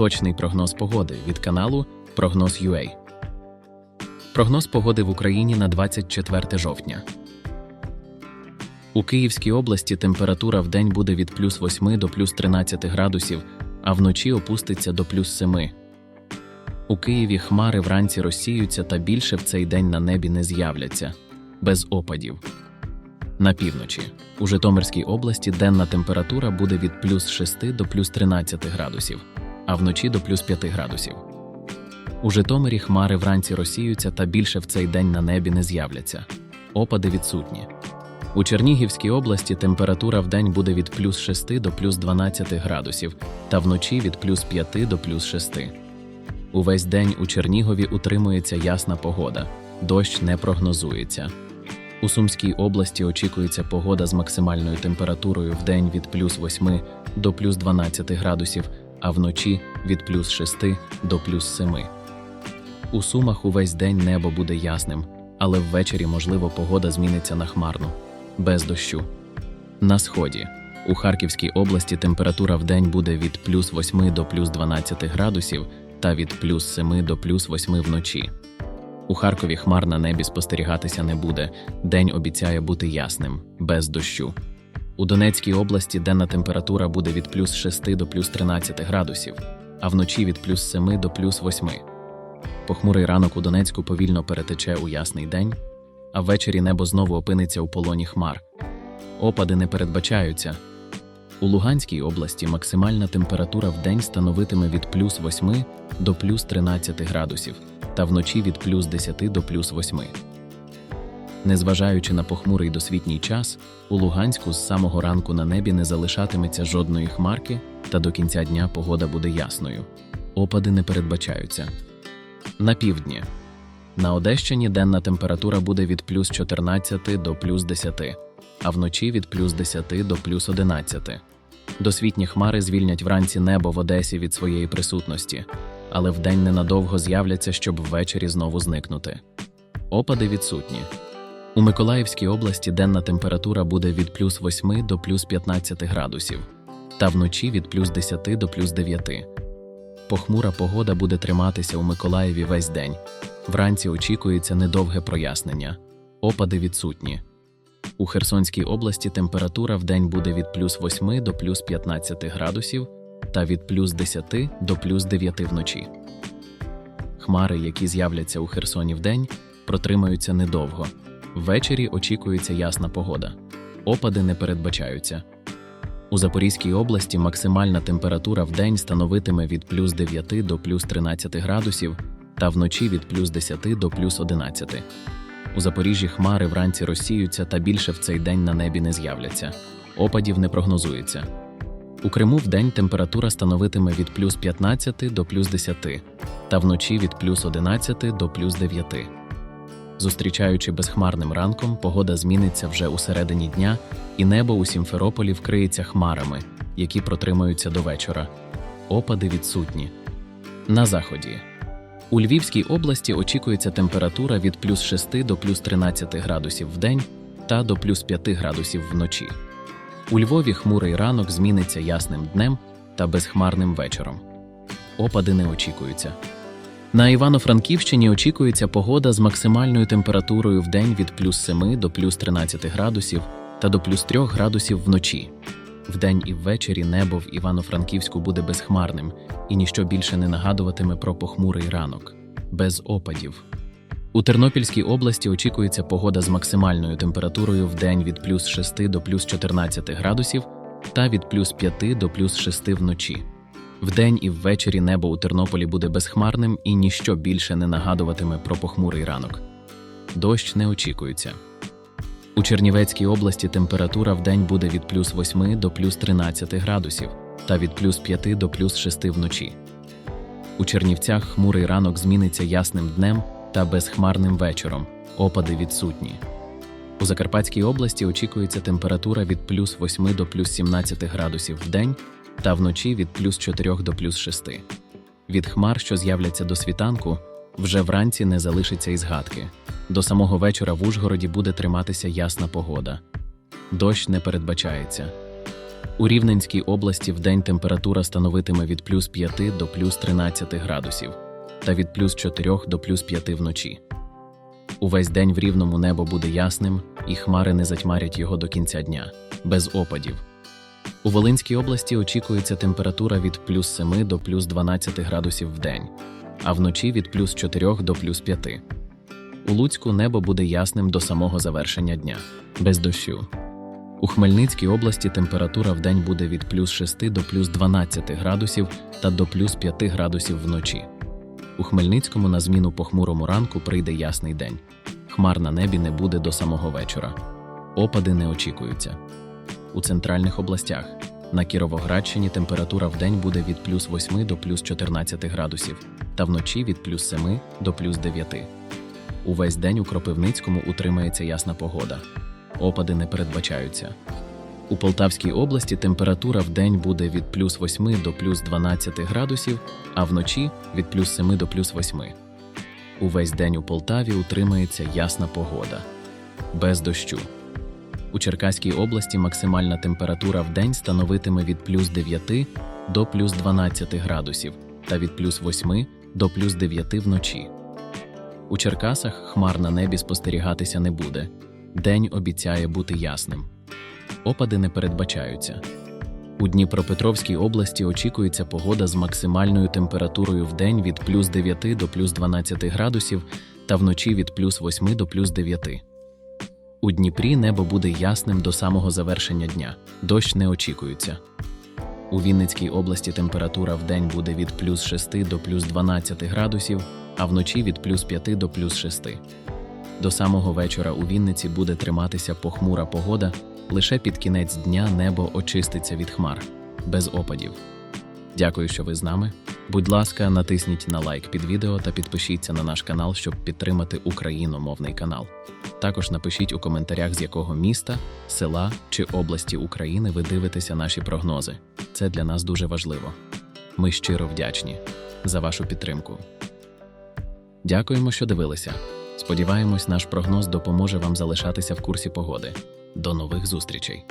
Точний прогноз погоди від каналу Прогноз.ua. Прогноз погоди в Україні на 24 жовтня. У Київській області температура в день буде від плюс 8 до плюс 13 градусів, а вночі опуститься до плюс 7. У Києві хмари вранці розсіються та більше в цей день на небі не з'являться без опадів. На півночі у Житомирській області денна температура буде від плюс 6 до плюс 13 градусів, а вночі до плюс 5 градусів. У Житомирі хмари вранці розсіються та більше в цей день на небі не з'являться. Опади відсутні. У Чернігівській області температура в день буде від плюс 6 до плюс 12 градусів, та вночі від плюс 5 до плюс 6. Увесь день у Чернігові утримується ясна погода, дощ не прогнозується. У Сумській області очікується погода з максимальною температурою в день від плюс 8 до плюс 12 градусів, а вночі від плюс 6 до плюс 7. У Сумах увесь день небо буде ясним, але ввечері, можливо, погода зміниться на хмарну, без дощу. На сході. У Харківській області температура в день буде від плюс 8 до плюс 12 градусів та від плюс 7 до плюс 8 вночі. У Харкові хмар на небі спостерігатися не буде. День обіцяє бути ясним, без дощу. У Донецькій області денна температура буде від плюс 6 до плюс 13 градусів, а вночі від плюс 7 до плюс 8. Похмурий ранок у Донецьку повільно перетече у ясний день, а ввечері небо знову опиниться у полоні хмар. Опади не передбачаються. У Луганській області максимальна температура в день становитиме від плюс 8 до плюс 13 градусів, та вночі від плюс 10 до плюс 8. Незважаючи на похмурий досвітній час, у Луганську з самого ранку на небі не залишатиметься жодної хмарки, та до кінця дня погода буде ясною. Опади не передбачаються. На півдні. На Одещині денна температура буде від плюс 14 до плюс 10, а вночі від плюс 10 до плюс 11. Досвітні хмари звільнять вранці небо в Одесі від своєї присутності, але вдень ненадовго з'являться, щоб ввечері знову зникнути. Опади відсутні. У Миколаївській області денна температура буде від плюс 8 до плюс 15 градусів, та вночі від плюс 10 до плюс 9. Похмура погода буде триматися у Миколаєві весь день. Вранці очікується недовге прояснення. Опади відсутні. У Херсонській області температура в день буде від плюс 8 до плюс 15 градусів та від плюс 10 до плюс 9 вночі. Хмари, які з'являться у Херсоні вдень, протримаються недовго. Ввечері очікується ясна погода. Опади не передбачаються. У Запорізькій області максимальна температура в день становитиме від плюс 9 до плюс 13 градусів та вночі від плюс 10 до плюс 11. У Запоріжжі хмари вранці розсіються та більше в цей день на небі не з'являться. Опадів не прогнозується. У Криму вдень температура становитиме від плюс 15 до плюс 10 та вночі від плюс 11 до плюс 9. Зустрічаючи безхмарним ранком, погода зміниться вже у середині дня, і небо у Сімферополі вкриється хмарами, які протримаються до вечора. Опади відсутні. На заході. У Львівській області очікується температура від плюс 6 до плюс 13 градусів в день та до плюс 5 градусів вночі. У Львові хмурий ранок зміниться ясним днем та безхмарним вечором. Опади не очікуються. На Івано-Франківщині очікується погода з максимальною температурою в день від плюс 7 до плюс 13 градусів та до плюс 3 градусів вночі. Вдень і ввечері небо в Івано-Франківську буде безхмарним і ніщо більше не нагадуватиме про похмурий ранок, без опадів. У Тернопільській області очікується погода з максимальною температурою в день від плюс 6 до плюс 14 градусів та від плюс 5 до плюс 6 вночі. Вдень і ввечері небо у Тернополі буде безхмарним і ніщо більше не нагадуватиме про похмурий ранок. Дощ не очікується. У Чернівецькій області температура вдень буде від плюс 8 до плюс 13 градусів та від плюс 5 до плюс 6 вночі. У Чернівцях хмурий ранок зміниться ясним днем та безхмарним вечором. Опади відсутні. У Закарпатській області очікується температура від плюс 8 до плюс 17 градусів в день та вночі від плюс 4 до плюс 6. Від хмар, що з'являться до світанку, вже вранці не залишиться і згадки. До самого вечора в Ужгороді буде триматися ясна погода. Дощ не передбачається. У Рівненській області вдень температура становитиме від плюс 5 до плюс 13 градусів та від плюс 4 до плюс 5 вночі. Увесь день в рівному небо буде ясним, і хмари не затьмарять його до кінця дня, без опадів. У Волинській області очікується температура від плюс 7 до плюс 12 градусів в день, а вночі від плюс 4 до плюс 5. У Луцьку небо буде ясним до самого завершення дня, без дощу. У Хмельницькій області температура в день буде від плюс 6 до плюс 12 градусів та до плюс 5 градусів вночі. У Хмельницькому на зміну похмурому ранку прийде ясний день. Хмар на небі не буде до самого вечора. Опади не очікуються. У центральних областях на Кіровоградщині температура в день буде від плюс 8 до плюс 14 градусів, та вночі від плюс 7 до плюс 9. Увесь день у Кропивницькому утримається ясна погода. Опади не передбачаються. У Полтавській області температура в день буде від плюс 8 до плюс 12 градусів, а вночі від плюс 7 до плюс 8. Увесь день у Полтаві утримається ясна погода. Без дощу. У Черкаській області максимальна температура в день становитиме від плюс 9 до плюс 12 градусів та від плюс 8 до плюс 9 вночі. У Черкасах хмар на небі спостерігатися не буде. День обіцяє бути ясним. Опади не передбачаються. У Дніпропетровській області очікується погода з максимальною температурою в день від плюс 9 до плюс 12 градусів та вночі від плюс 8 до плюс 9. У Дніпрі небо буде ясним до самого завершення дня. Дощ не очікується. У Вінницькій області температура в день буде від плюс 6 до плюс 12 градусів, а вночі від плюс 5 до плюс 6. До самого вечора у Вінниці буде триматися похмура погода, лише під кінець дня небо очиститься від хмар, без опадів. Дякую, що ви з нами. Будь ласка, натисніть на лайк під відео та підпишіться на наш канал, щоб підтримати україномовний канал. Також напишіть у коментарях, з якого міста, села чи області України ви дивитеся наші прогнози. Це для нас дуже важливо. Ми щиро вдячні за вашу підтримку. Дякуємо, що дивилися. Сподіваємось, наш прогноз допоможе вам залишатися в курсі погоди. До нових зустрічей!